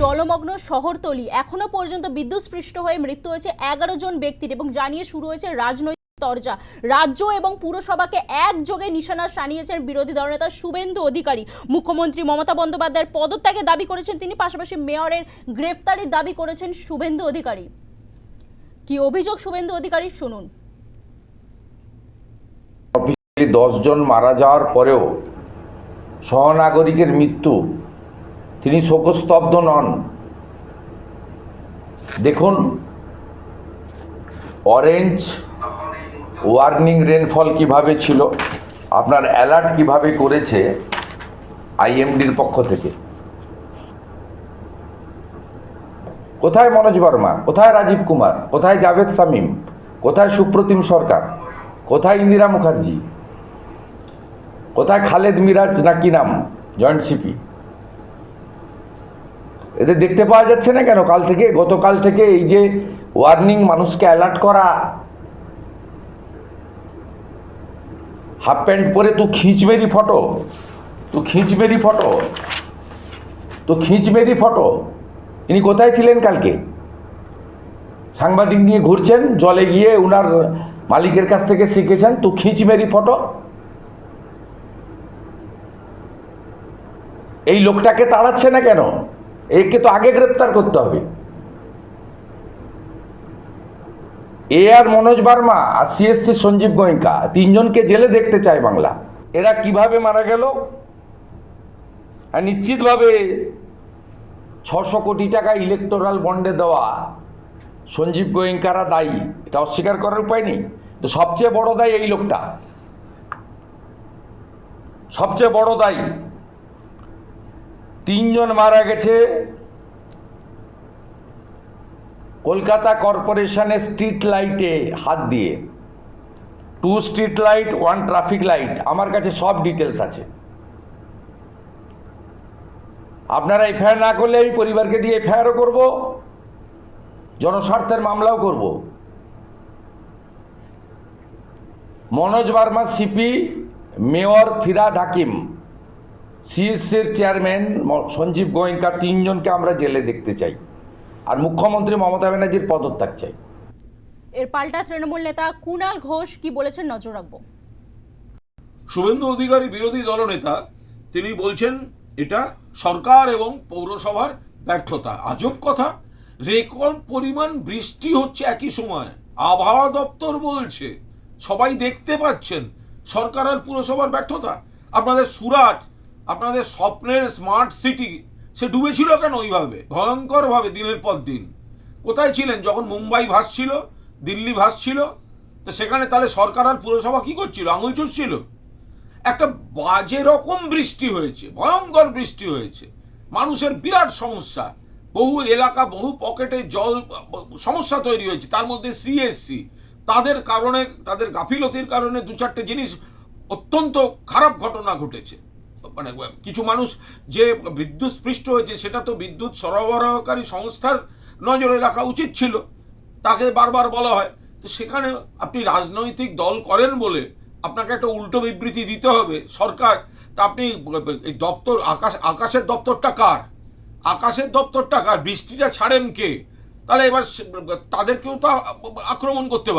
জলমগ্ন শহরতলি এখনও পর্যন্ত বিদ্যুৎস্পৃষ্ট হয়ে মৃত্যু হয়েছে এগারো জন ব্যক্তির এবং জানিয়ে শুরু হয়েছে রাজনৈতিক তরজা। রাজ্য এবং পুরসভাকে একযোগে নিশানা সানিয়েছেন বিরোধী দলনেতা শুভেন্দু অধিকারী। মুখ্যমন্ত্রী মমতা বন্দ্যোপাধ্যায়ের পদত্যাগের দাবি করেছেন তিনি, পাশাপাশি মেয়রের গ্রেফতারির দাবি করেছেন শুভেন্দু অধিকারী। কি অভিযোগ শুভেন্দু অধিকারী? শুনুন। দশজন মারা যাওয়ার পরেও সহনাগরিকের মৃত্যু তিনি শোকস্তব্ধ নন। দেখুন অরেঞ্জ ওয়ার্নিং রেনফল কীভাবে ছিল, আপনার অ্যালার্ট কীভাবে করেছে আইএমডির পক্ষ থেকে। কোথায় মনোজ বর্মা? কোথায় রাজীব কুমার? কোথায় জাভেদ শামীম? কোথায় সুপ্রতিম সরকার? কোথায় ইন্দিরা মুখার্জি? কোথায় খালেদ মিরাজ না কি নাম? Joint CP. এদের দেখতে পাওয়া যাচ্ছে না কেন? কাল থেকে, গতকাল থেকে এই যে ওয়ার্নিং মানুষকে অ্যালার্ট করা হাফ প্যান্ট পরে তু খিঁচ মেরি ফটো তু খিঁচ মেরি ফটো তো খিঁচ মেরি ফটো ইনি কোথায় ছিলেন কালকে? সাংবাদিক নিয়ে ঘুরছেন, জলে গিয়ে উনার মালিকের কাছ থেকে শিখেছেন, তো খিঁচ মেরি ফটো এই লোকটাকে তাড়াচ্ছে না কেন? একে তো আগে গ্রেপ্তার করতে হবে। এ আর মনোজ বার্মা আর সিএসসি সঞ্জীব গোয়েঙ্কা, তিনজনকে জেলে দেখতে চায় বাংলা। এরা কীভাবে মারা গেল? আর নিশ্চিতভাবে ছশো কোটি টাকা ইলেকটোরাল বন্ডে দেওয়া সঞ্জীব গোয়েঙ্কারা দায়ী। এটা অস্বীকার করার উপায় নেই। তো সবচেয়ে বড় দায়ী এই লোকটা। সবচেয়ে বড় দায়ী তিনজন মারা গেছে। কলকাতা কর্পোরেশনের স্ট্রিট লাইটে হাত দিয়ে। Two street light, one traffic light, আমার কাছে সব ডিটেলস আছে। আপনারা এফআইআর না করলে আমি পরিবারকে দিয়ে এফআইআরও করব, জনস্বার্থের মামলাও করব। Manoj Verma CP, mayor Firhad Hakim. সিএসসির chairman Sanjiv Goenka তিনজনকে আমরা জেলে দেখতে চাই। আর মুখ্যমন্ত্রী মমতা ব্যানার্জির পদত্যাগ চাই। এর পাল্টা তৃণমূল নেতা কুণাল ঘোষ কি বলেছেন নজর রাখব। শুভেন্দু অধিকারী বিরোধী দলনেতা তিনি বলছেন এটা সরকার এবং পৌরসভার ব্যর্থতা। আজব কথা। রেকর্ড পরিমাণ বৃষ্টি হচ্ছে একই সময়। আবহাওয়া দপ্তর বলছে সবাই দেখতে পাচ্ছেন সরকার আর পুরসভার ব্যর্থতা। আপনাদের সুরাট আপনাদের স্বপ্নের স্মার্ট সিটি সে ডুবেছিল কেন ওইভাবে? ভয়ঙ্করভাবে দিনের পর দিন। কোথায় ছিলেন? যখন মুম্বাই ভাসছিল, দিল্লি ভাসছিল, তো সেখানে তাহলে সরকার আর পুরসভা কী করছিল? আঙুল চুষছিল। একটা বাজে রকম বৃষ্টি হয়েছে, ভয়ঙ্কর বৃষ্টি হয়েছে। মানুষের বিরাট সমস্যা। বহু এলাকা, বহু পকেটে জল, সমস্যা তৈরি হয়েছে। তার মধ্যে সিএসসি তাদের কারণে, তাদের গাফিলতির কারণে দু চারটে জিনিস অত্যন্ত খারাপ ঘটনা ঘটেছে। মানে কিছু মানুষ যে বিদ্যুৎ স্পৃষ্ট হয়েছে, সেটা তো বিদ্যুৎ সরবরাহকারী সংস্থার নজরে রাখা উচিত ছিল। তাকে বারবার বলা হয়। তো সেখানে আপনি রাজনৈতিক দল করেন বলে আপনাকে একটা উল্টো বিবৃতি দিতে হবে, সরকার। তা আপনি এই দপ্তর, আকাশ, আকাশের দপ্তরটা কার? আকাশের দপ্তরটা কার? বৃষ্টিটা ছাড়েন কে? তাহলে এবার তাদেরকেও তো আক্রমণ করতে